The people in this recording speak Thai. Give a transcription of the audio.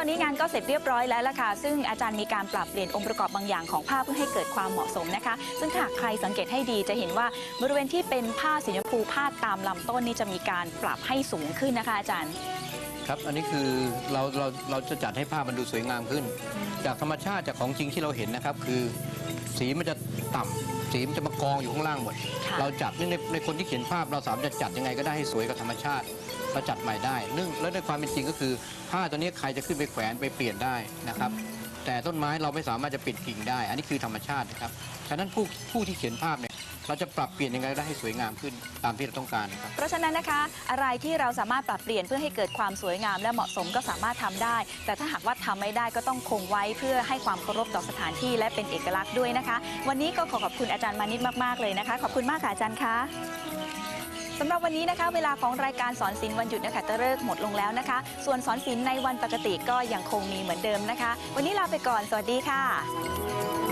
ตอนนี้งานก็เสร็จเรียบร้อยแล้วล่ะค่ะ ซึ่งอาจารย์มีการปรับเปลี่ยนองค์ประกอบบางอย่างของผ้าเพื่อให้เกิดความเหมาะสมนะคะ ซึ่งหากใครสังเกตให้ดีจะเห็นว่าบริเวณที่เป็นผ้าสีชมพูพาดตามลำต้นนี่จะมีการปรับให้สูงขึ้นนะคะอาจารย์ ครับ อันนี้คือเราเราเราจะจัดให้ภาพมันดูสวยงามขึ้น จากธรรมชาติจากของจริงที่เราเห็นนะครับ คือ สีมันจะต่ำสีมันจะมากองอยู่ข้างล่างหมด ค่ะ เราจัดในในคนที่เขียนภาพเราสามารถจะจัดยังไงก็ได้ให้สวยกับธรรมชาติเราจัดใหม่ได้เนื่องแล้วในความเป็นจริงก็คือผ้าตัวนี้ใครจะขึ้นไปแขวนไปเปลี่ยนได้นะครับ แต่ต้นไม้เราไม่สามารถจะปิดกิ่งได้ อันนี้คือธรรมชาตินะครับฉะนั้นผู้ผู้ที่เขียนภาพเนี่ย เราจะปรับเปลี่ยนยังไงได้ให้สวยงามขึ้นตามที่เราต้องการนะครับ เพราะฉะนั้นนะคะ อะไรที่เราสามารถปรับเปลี่ยนเพื่อให้เกิดความสวยงาม และเหมาะสมก็สามารถทำได้ แต่ถ้าหากว่าทำไม่ได้ก็ต้องคงไว้เพื่อให้ความเคารพต่อสถานที่และเป็นเอกลักษณ์ด้วยนะคะ วันนี้ก็ขอขอบคุณอาจารย์มานิดมากๆเลยนะคะ ขอบคุณมากค่ะอาจารย์คะสำหรับวันนี้นะคะ เวลาของรายการสอนศิลป์วันหยุดนะคะตะเลิกษ์หมดลงแล้วนะคะ ส่วนสอนศิลป์ในวันปกติก็ยังคงมีเหมือนเดิมนะคะ วันนี้ลาไปก่อนสวัสดีค่ะ